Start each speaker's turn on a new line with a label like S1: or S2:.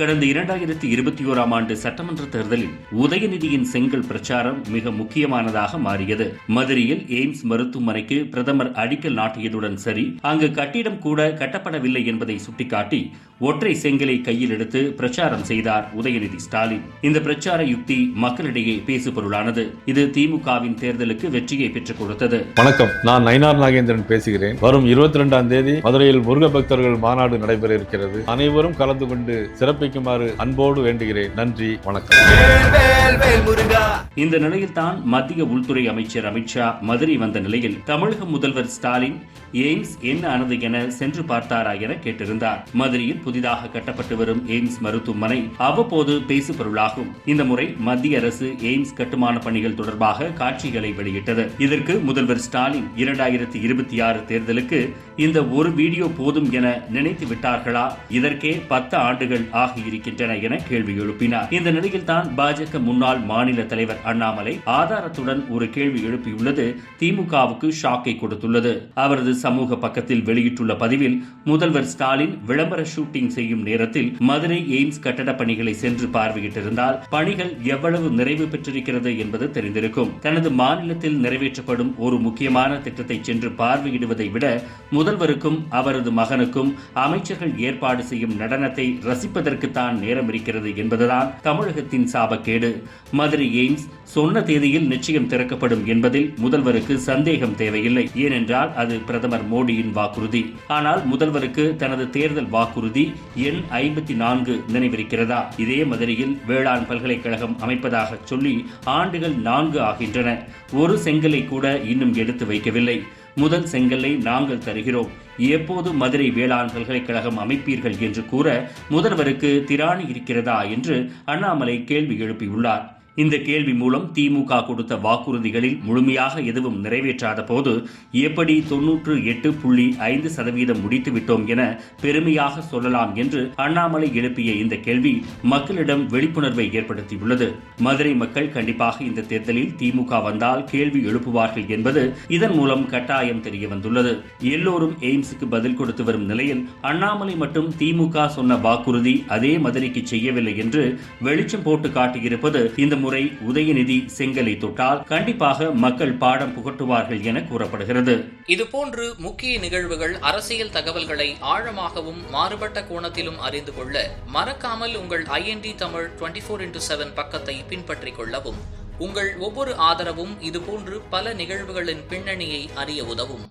S1: கடந்த இரண்டாயிரத்தி இருபத்தி ஓராம் ஆண்டு சட்டமன்ற தேர்தலில் உதயநிதியின் செங்கல் பிரச்சாரம் மிக முக்கியமானதாக மாறியது. மதுரையில் எய்ம்ஸ் மருத்துவமனைக்கு பிரதமர் அடிக்கல் நாட்டியதுடன் சரி அங்கு கட்டிடம் கூட கட்டப்படவில்லை என்பதை சுட்டிக்காட்டி ஒற்றை செங்கலை கையில் எடுத்து பிரச்சாரம் செய்தார் உதயநிதி ஸ்டாலின். இந்த பிரச்சார யுக்தி மக்களிடையே பேசுபொருளானது. இது திமுகவின் தேர்தலுக்கு வெற்றியை பெற்றுக் கொடுத்தது.
S2: வணக்கம். நான் நயினார் நாகேந்திரன் பேசுகிறேன். வரும் இருபத்தி இரண்டாம் தேதி மதுரையில் முருக பக்தர்கள் மாநாடு நடைபெற இருக்கிறது. அனைவரும் கலந்து கொண்டு சிறப்பை சிறப்பிக்குமாறு அன்போடு வேண்டுகிறேன். நன்றி வணக்கம்.
S1: இந்த நிலையில் தான் மத்திய உள்துறை அமைச்சர் அமித்ஷா மதுரை வந்த நிலையில் தமிழக முதல்வர் ஸ்டாலின் எய்ம்ஸ் என்ன ஆனது என சென்று பார்த்தாரா என கேட்டிருந்தார். மதுரையில் புதிதாக கட்டப்பட்டு வரும் எய்ம்ஸ் மருத்துவமனை அவ்வப்போது பேசு பொருளாகும் இந்த முறை மத்திய அரசு எய்ம்ஸ் கட்டுமான பணிகள் தொடர்பாக காட்சிகளை வெளியிட்டது. இதற்கு முதல்வர் ஸ்டாலின் இரண்டாயிரத்தி இருபத்தி ஆறு தேர்தலுக்கு இந்த ஒரு வீடியோ போதும் என நினைத்து விட்டார்களா? இதற்கே பத்து ஆண்டுகள் ஆகி ஆகியிருக்கின்றன என கேள்வி எழுப்பினார். இந்த நிலையில்தான் பாஜக முன்னாள் மாநில தலைவர் அண்ணாமலை ஆதாரத்துடன் ஒரு கேள்வி எழுப்பியுள்ளது. திமுகவுக்கு ஷாக்கை கொடுத்துள்ளது. அவரது சமூக பக்கத்தில் வெளியிட்டுள்ள பதிவில் முதல்வர் ஸ்டாலின் விளம்பர ஷூட்டிங் செய்யும் நேரத்தில் மதுரை எய்ம்ஸ் கட்டட பணிகளை சென்று பார்வையிட்டிருந்தால் பணிகள் எவ்வளவு நிறைவு பெற்றிருக்கிறது என்பது தெரிந்திருக்கும். தனது மாநிலத்தில் நிறைவேற்றப்படும் ஒரு முக்கியமான திட்டத்தை சென்று பார்வையிடுவதை விட முதல்வருக்கும் அவரது மகனுக்கும் அமைச்சர்கள் ஏற்பாடு செய்யும் நடனத்தை ரசிப்பதற்கு ரசிப்பதற்குத்தான் நேரம் இருக்கிறது என்பதுதான் தமிழகத்தின் சாபக்கேடு. மதுரை எய்ம்ஸ் சொன்ன தேதியில் நிச்சயம் திறக்கப்படும் என்பதில் முதல்வருக்கு சந்தேகம் தேவையில்லை. ஏனென்றால் அது பிரதமர் மோடியின் வாக்குறுதி. ஆனால் முதல்வருக்கு தனது தேர்தல் வாக்குறுதி எண் ஐம்பத்தி நான்கு நினைவிருக்கிறதா? இதே மதுரையில் வேளாண் பல்கலைக்கழகம் அமைப்பதாக சொல்லி ஆண்டுகள் நான்கு ஆகின்றன. ஒரு செங்கலை கூட இன்னும் எடுத்து வைக்கவில்லை. முதல் செங்கல்லை நாங்கள் தருகிறோம். எப்போது மதுரை வேளாண் பல்கலைக்கழகம் அமைப்பீர்கள் என்று கூற முதல்வருக்கு திராணி இருக்கிறதா என்று அண்ணாமலை கேள்வி எழுப்பியுள்ளார். இந்த கேள்வி மூலம் திமுக கொடுத்த வாக்குறுதிகளில் முழுமையாக எதுவும் நிறைவேற்றாத போது எப்படி தொன்னூற்று எட்டு புள்ளி ஐந்து சதவீதம் முடித்துவிட்டோம் என பெருமையாக சொல்லலாம் என்று அண்ணாமலை எழுப்பிய இந்த கேள்வி மக்களிடம் விழிப்புணர்வை ஏற்படுத்தியுள்ளது. மதுரை மக்கள் கண்டிப்பாக இந்த தேர்தலில் திமுக வந்தால் கேள்வி எழுப்புவார்கள் என்பது இதன் மூலம் கட்டாயம் தெரிய வந்துள்ளது. எல்லோரும் எய்ம்ஸுக்கு பதில் கொடுத்து வரும் நிலையில் அண்ணாமலை மட்டும் திமுக சொன்ன வாக்குறுதி அதே மதுரைக்கு செய்யவில்லை என்று வெளிச்சம் போட்டு காட்டியிருப்பது இந்த முறை உதயநிதி செங்கலை தொட்டால் கண்டிப்பாக மக்கள் பாடம் புகட்டுவார்கள் என கூறப்படுகிறது.
S3: இதுபோன்று முக்கிய நிகழ்வுகள் அரசியல் தகவல்களை ஆழமாகவும் மாறுபட்ட கோணத்திலும் அறிந்து கொள்ள மறக்காமல் உங்கள் IND Tamil twenty four into seven பக்கத்தை பின்பற்றிக் கொள்ளவும் உங்கள் ஒவ்வொரு ஆதரவும் இதுபோன்று பல நிகழ்வுகளின் பின்னணியை அறிய உதவும்.